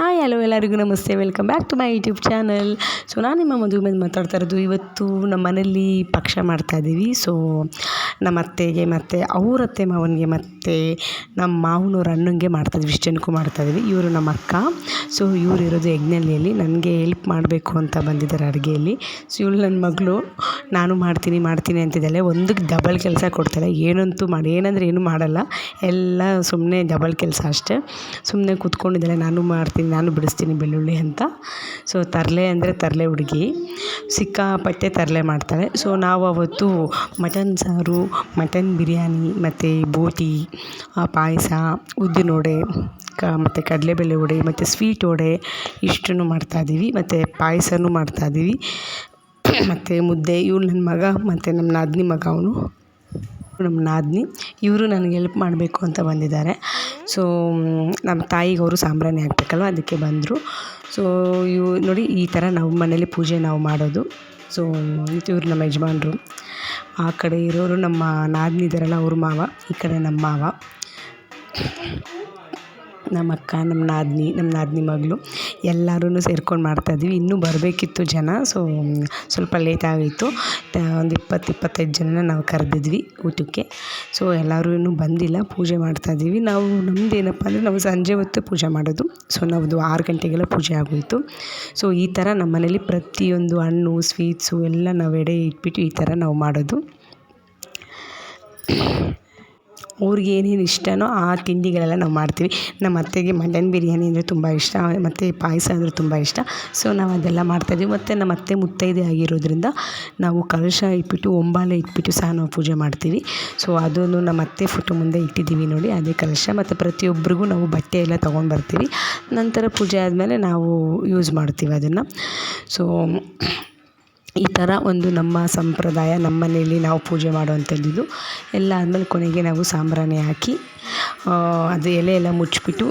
Hi hello ಎಲ್ಲರಿಗೂ ನಮಸ್ತೆ. Welcome back to my YouTube channel so ನಾನು ನಿಮ್ಮ ಮದುವೆ ಮೇಲೆ ಮಾತಾಡ್ತಾ ಇರೋದು. ಇವತ್ತು ನಮ್ಮ ಮನೇಲಿ ಪಕ್ಷ ಮಾಡ್ತಾಯಿದ್ದೀವಿ ಸೊ ನಮ್ಮ ಅತ್ತೆಗೆ ಮತ್ತು ಅವ್ರ ಅತ್ತೆ ಮಾವನಿಗೆ ಮತ್ತು ನಮ್ಮ ಮಾವನವ್ರ ಅಣ್ಣಂಗೆ ಮಾಡ್ತಾಯಿದ್ವಿ ಇಷ್ಟು ಮಾಡ್ತಾ ಮಾಡ್ತಾಯಿದ್ವಿ ಇವರು ನಮ್ಮ ಅಕ್ಕ. ಸೊ ಇವರು ಇರೋದು ಯಜ್ಞಳ್ಳಿಯಲ್ಲಿ ನನಗೆ ಹೆಲ್ಪ್ ಮಾಡಬೇಕು ಅಂತ ಬಂದಿದ್ದಾರೆ ಅಡುಗೆಯಲ್ಲಿ. ಸೊ ಇವಳು ನನ್ನ ಮಗಳು. ನಾನು ಮಾಡ್ತೀನಿ ಮಾಡ್ತೀನಿ ಅಂತಿದ್ದಾಳೆ. ಒಂದಕ್ಕೆ ಡಬಲ್ ಕೆಲಸ ಕೊಡ್ತಾಳೆ. ಏನಂತೂ ಮಾಡಿ, ಏನಂದರೆ ಏನೂ ಮಾಡಲ್ಲ. ಎಲ್ಲ ಸುಮ್ಮನೆ ಡಬಲ್ ಕೆಲಸ ಅಷ್ಟೇ. ಸುಮ್ಮನೆ ಕೂತ್ಕೊಂಡಿದ್ದಾಳೆ. ನಾನು ಮಾಡ್ತೀನಿ ನಾನು ಬಿಡಿಸ್ತೀನಿ ಬೆಳ್ಳುಳ್ಳಿ ಅಂತ. ಸೊ ತರಲೆ ಅಂದರೆ ತರಲೆ ಹುಡುಗಿ. ಸಿಕ್ಕಾಪಟ್ಟೆ ತರಲೆ ಮಾಡ್ತಾಳೆ. ಸೊ ನಾವು ಅವತ್ತು ಮಟನ್ ಸಾರು, ಮಟನ್ ಬಿರಿಯಾನಿ, ಮತ್ತು ಬೋಟಿ ಪಾಯಸ, ಉದ್ದಿನ ವಡೆ, ಕ ಮತ್ತು ಕಡಲೆಬೇಳೆ ವಡೆ, ಮತ್ತು ಸ್ವೀಟ್ ವಡೆ ಇಷ್ಟನ್ನು ಮಾಡ್ತಾಯಿದ್ದೀವಿ ಮತ್ತು ಪಾಯಸನೂ ಮಾಡ್ತಾಯಿದ್ದೀವಿ ಮತ್ತು ಮುದ್ದೆ, ಇವಳು ನನ್ನ ಮಗ, ಮತ್ತು ನಮ್ಮ ನಾದಿನಿ ಮಗ ಅವನು. ನಮ್ಮ ನಾದಿನಿ, ಇವರು ನನಗೆ ಹೆಲ್ಪ್ ಮಾಡಬೇಕು ಅಂತ ಬಂದಿದ್ದಾರೆ. ಸೊ ನಮ್ಮ ತಾಯಿಗೆ ಅವರು ಸಾಂಬ್ರಾಣಿ ಹಾಕ್ಬೇಕಲ್ವ? ಅದಕ್ಕೆ ಬಂದರು. ಸೊ ಇವು ನೋಡಿ ಈ ಥರ ನಾವು ಮನೇಲಿ ಪೂಜೆ ನಾವು ಮಾಡೋದು. ಸೊ ಇವರು ನಮ್ಮ ಯಜಮಾನ್ರು. ಆ ಕಡೆ ಇರೋರು ನಮ್ಮ ನಾದಿನಿ ಇದ್ದಾರಲ್ಲ ಅವ್ರ ಮಾವ, ಈ ಕಡೆ ನಮ್ಮ ಮಾವ. ನಮ್ಮ ಅಕ್ಕ ನಮ್ಮ ನಾದಿನಿ ನಮ್ಮ ನಾದಿನಿ ಮಗಳು ಎಲ್ಲರೂ ಸೇರ್ಕೊಂಡು ಮಾಡ್ತಾಯಿದ್ವಿ ಇನ್ನೂ ಬರಬೇಕಿತ್ತು ಜನ, ಸೊ ಸ್ವಲ್ಪ ಲೇಟ್ ಒಂದು ಇಪ್ಪತ್ತು ಇಪ್ಪತ್ತೈದು ಜನನ ನಾವು ಕರೆದಿದ್ವಿ ಊಟಕ್ಕೆ. ಸೊ ಎಲ್ಲರೂ ಬಂದಿಲ್ಲ, ಪೂಜೆ ಮಾಡ್ತಾಯಿದ್ದೀವಿ ನಾವು, ನಮ್ದು ಏನಪ್ಪ ಅಂದರೆ ನಾವು ಸಂಜೆ ಹೊತ್ತು ಪೂಜೆ ಮಾಡೋದು. ಸೊ ನಾವು ಆರು ಗಂಟೆಗೆಲ್ಲ ಪೂಜೆ ಆಗೋಯಿತು. ಸೊ, ಈ ಥರ ನಮ್ಮ ಮನೇಲಿ ಪ್ರತಿಯೊಂದು ಹಣ್ಣು ಸ್ವೀಟ್ಸು ಎಲ್ಲ ನಾವು ಎಡೆ ಇಟ್ಬಿಟ್ಟು ಈ ಥರ ನಾವು ಮಾಡೋದು. ಅವ್ರಿಗೆ ಏನೇನು ಇಷ್ಟವೋ ಆ ತಿಂಡಿಗಳೆಲ್ಲ ನಾವು ಮಾಡ್ತೀವಿ. ನಮ್ಮ ಅತ್ತೆಗೆ ಮಟನ್ ಬಿರಿಯಾನಿ ಅಂದರೆ ತುಂಬ ಇಷ್ಟ, ಮತ್ತು ಪಾಯಸ ಅಂದರೆ ತುಂಬ ಇಷ್ಟ. ಸೊ ನಾವು ಅದೆಲ್ಲ ಮಾಡ್ತಾಯಿದ್ದೀವಿ ಮತ್ತು ನಮ್ಮ ಅತ್ತೆ ಮುತ್ತೈದೆ ಆಗಿರೋದ್ರಿಂದ ನಾವು ಕಲಶ ಇಟ್ಬಿಟ್ಟು, ಒಂಬಾಲೆ ಇಟ್ಬಿಟ್ಟು ಸಹ ನಾವು ಪೂಜೆ ಮಾಡ್ತೀವಿ. ಸೊ ಅದನ್ನು ನಮ್ಮ ಅತ್ತೆ ಫೋಟೋ ಮುಂದೆ ಇಟ್ಟಿದ್ದೀವಿ ನೋಡಿ. ಅದೇ ಕಲಶ. ಮತ್ತು ಪ್ರತಿಯೊಬ್ಬರಿಗೂ ನಾವು ಬಟ್ಟೆ ಎಲ್ಲ ತೊಗೊಂಡು ಬರ್ತೀವಿ. ನಂತರ ಪೂಜೆ ಆದಮೇಲೆ ನಾವು ಯೂಸ್ ಮಾಡ್ತೀವಿ ಅದನ್ನು. ಸೊ ಈ ಥರ ಒಂದು ನಮ್ಮ ಸಂಪ್ರದಾಯ ನಮ್ಮ ಮನೆಯಲ್ಲಿ ನಾವು ಪೂಜೆ ಮಾಡುವಂಥದ್ದು ಎಲ್ಲ ಆದಮೇಲೆ ಕೊನೆಗೆ ನಾವು ಸಾಂಬ್ರಾಣಿ ಹಾಕಿ ಅದು ಎಲೆ ಎಲ್ಲ ಮುಚ್ಚಿಬಿಟ್ಟು,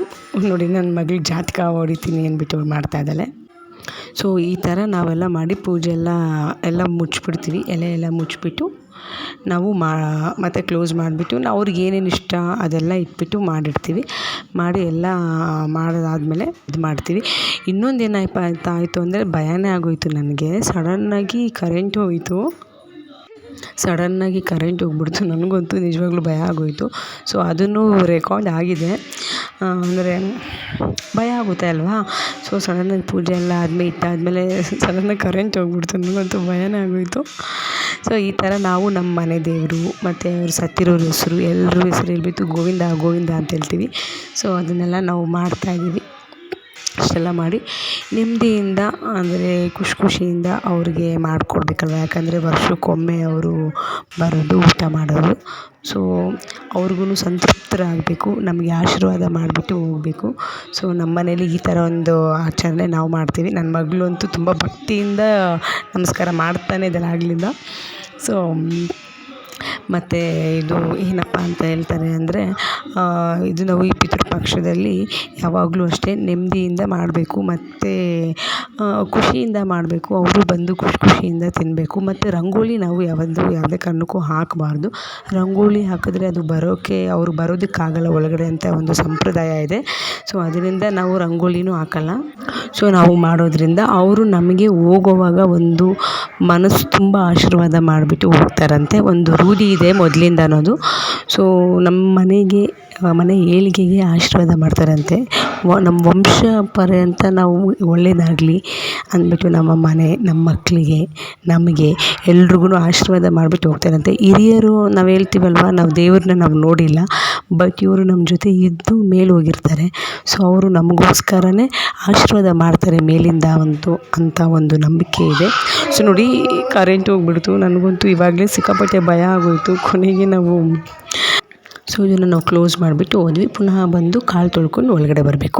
ನೋಡಿ ನನ್ನ ಮಗಳು ಜಾತಕ ಹೊಡಿತೀನಿ ಅಂದ್ಬಿಟ್ಟು ಮಾಡ್ತಾ ಇದ್ದಾಳೆ. ಸೊ ಈ ಥರ ನಾವೆಲ್ಲ ಮಾಡಿ ಪೂಜೆ ಎಲ್ಲ ಎಲ್ಲ ಮುಚ್ಚಿಬಿಡ್ತೀವಿ. ಎಲೆ ಎಲ್ಲ ಮುಚ್ಚಿಬಿಟ್ಟು ನಾವು ಮಾ, ಮತ್ತು ಕ್ಲೋಸ್ ಮಾಡಿಬಿಟ್ಟು ಅವ್ರಿಗೆ ಏನೇನು ಇಷ್ಟ ಅದೆಲ್ಲ ಇಟ್ಬಿಟ್ಟು ಮಾಡಿಡ್ತೀವಿ. ಮಾಡಿ ಎಲ್ಲ ಮಾಡೋದಾದಮೇಲೆ ಇದು ಮಾಡ್ತೀವಿ. ಇನ್ನೊಂದು ಏನಪ್ಪ ಆಯಿತು ಅಂದರೆ ಭಯನೇ ಆಗೋಯಿತು ನನಗೆ. ಸಡನ್ನಾಗಿ ಕರೆಂಟ್ ಹೋಯಿತು. ಸಡನ್ನಾಗಿ ಕರೆಂಟ್ ಹೋಗ್ಬಿಡ್ತು. ನನಗಂತೂ ನಿಜವಾಗ್ಲೂ ಭಯ ಆಗೋಯಿತು. ಸೊ ಅದನ್ನು ರೆಕಾರ್ಡ್ ಆಗಿದೆ. ಅಂದರೆ ಭಯ ಆಗುತ್ತೆ ಅಲ್ವಾ? ಸೊ ಸಡನ್ನಾಗಿ ಪೂಜೆ ಎಲ್ಲ ಆದಮೇಲೆ ಇಟ್ಟಾದಮೇಲೆ ಸಡನ್ನಾಗಿ ಕರೆಂಟ್ ಹೋಗ್ಬಿಡ್ತು. ನನಗಂತೂ ಭಯನೇ ಆಗೋಯಿತು. ಸೊ ಈ ಥರ ನಾವು ನಮ್ಮ ಮನೆ ದೇವರು ಮತ್ತು ಅವ್ರು ಸತ್ತಿರೋರ ಹೆಸರು ಎಲ್ಲರೂ ಹೆಸ್ರು ಹೇಳ್ಬಿಟ್ಟು ಗೋವಿಂದ ಗೋವಿಂದ ಅಂತ ಹೇಳ್ತೀವಿ. ಸೊ ಅದನ್ನೆಲ್ಲ ನಾವು ಮಾಡ್ತಾಯಿದ್ದೀವಿ ಅಷ್ಟೆಲ್ಲ ಮಾಡಿ ನೆಮ್ಮದಿಯಿಂದ, ಅಂದರೆ ಖುಷಿ ಖುಷಿಯಿಂದ ಅವ್ರಿಗೆ ಮಾಡಿಕೊಡ್ಬೇಕಲ್ವ? ಯಾಕಂದರೆ ವರ್ಷಕ್ಕೊಮ್ಮೆ ಅವರು ಬರೋದು ಊಟ ಮಾಡೋದು. ಸೊ ಅವ್ರಿಗೂ ಸಂತೃಪ್ತರಾಗಬೇಕು, ನಮಗೆ ಆಶೀರ್ವಾದ ಮಾಡಿಬಿಟ್ಟು ಹೋಗಬೇಕು. ಸೊ ನಮ್ಮ ಮನೇಲಿ ಈ ಥರ ಒಂದು ಆಚರಣೆ ನಾವು ಮಾಡ್ತೀವಿ. ನನ್ನ ಮಗಳು ಅಂತೂ ತುಂಬ ಭಕ್ತಿಯಿಂದ ನಮಸ್ಕಾರ ಮಾಡ್ತಾನೆ ಇದ್ದಾಳೆ ಆಗಲಿಂದ. ಸೊ ಮತ್ತು ಇದು ಏನಪ್ಪ ಅಂತ ಹೇಳ್ತಾರೆ ಅಂದರೆ ಇದು ನಾವು ಈ ಪಿತೃಪಕ್ಷದಲ್ಲಿ ಯಾವಾಗಲೂ ಅಷ್ಟೇ ನೆಮ್ಮದಿಯಿಂದ ಮಾಡಬೇಕು ಮತ್ತು ಖುಷಿಯಿಂದ ಮಾಡಬೇಕು. ಅವರು ಬಂದು ಖುಷಿ, ಖುಷಿಯಿಂದ ತಿನ್ನಬೇಕು ಮತ್ತು ರಂಗೋಲಿ ನಾವು ಯಾವತ್ತೂ ಯಾವುದೇ ಕಾರಣಕ್ಕೂ ಹಾಕಬಾರ್ದು. ರಂಗೋಲಿ ಹಾಕಿದ್ರೆ ಅದು ಬರೋಕ್ಕೆ ಅವರು ಬರೋದಕ್ಕಾಗಲ್ಲ ಒಳಗಡೆ ಅಂತ ಒಂದು ಸಂಪ್ರದಾಯ ಇದೆ. ಸೊ ಅದರಿಂದ ನಾವು ರಂಗೋಲಿನೂ ಹಾಕಲ್ಲ. ಸೊ ನಾವು ಮಾಡೋದರಿಂದ ಅವರು ನಮಗೆ ಹೋಗುವಾಗ ಒಂದು ಮನಸ್ಸು ತುಂಬ ಆಶೀರ್ವಾದ ಮಾಡಿಬಿಟ್ಟು ಹೋಗ್ತಾರಂತೆ. ಒಂದು ರೂಢಿ ಇದೆ ಮೊದಲಿಂದ ಅನ್ನೋದು ಸೊ ನಮ್ಮ ಮನೆಗೆ ಮನೆ ಏಳಿಗೆಗೆ ಆಶೀರ್ವಾದ ಮಾಡ್ತಾರಂತೆ. ವ ನಮ್ಮ ವಂಶ ಪರ್ಯಂತ ನಾವು ಒಳ್ಳೆಯದಾಗಲಿ ಅಂದ್ಬಿಟ್ಟು ನಮ್ಮ ಮನೆ, ನಮ್ಮ ಮಕ್ಕಳಿಗೆ ನಮಗೆ ಎಲ್ರಿಗೂ ಆಶೀರ್ವಾದ ಮಾಡಿಬಿಟ್ಟು ಹೋಗ್ತಾರಂತೆ. ಹಿರಿಯರು ನಾವು ಹೇಳ್ತೀವಲ್ವ, ನಾವು ದೇವ್ರನ್ನ ನಾವು ನೋಡಿಲ್ಲ, ಬಟ್ ಇವರು ನಮ್ಮ ಜೊತೆ ಇದ್ದು ಮೇಲೆ ಹೋಗಿರ್ತಾರೆ. ಸೊ ಅವರು ನಮಗೋಸ್ಕರನೇ ಆಶೀರ್ವಾದ ಮಾಡ್ತಾರೆ ಮೇಲಿಂದ ಒಂದು, ಅಂತ ಒಂದು ನಂಬಿಕೆ ಇದೆ. ಸೊ ನೋಡಿ, ಕರೆಂಟ್ ಹೋಗ್ಬಿಡ್ತು. ನನಗಂತೂ ಇವಾಗಲೇ ಸಿಕ್ಕಾಪಟ್ಟೆ ಭಯ ಆಗೋಯಿತು. ಕೊನೆಗೆ ನಾವು ಸೊ ಇದನ್ನು ನಾವು ಕ್ಲೋಸ್ ಮಾಡಿಬಿಟ್ಟು ಹೋದ್ವಿ ಪುನಃ ಬಂದು ಕಾಲು ತೊಳ್ಕೊಂಡು ಒಳಗಡೆ ಬರಬೇಕು.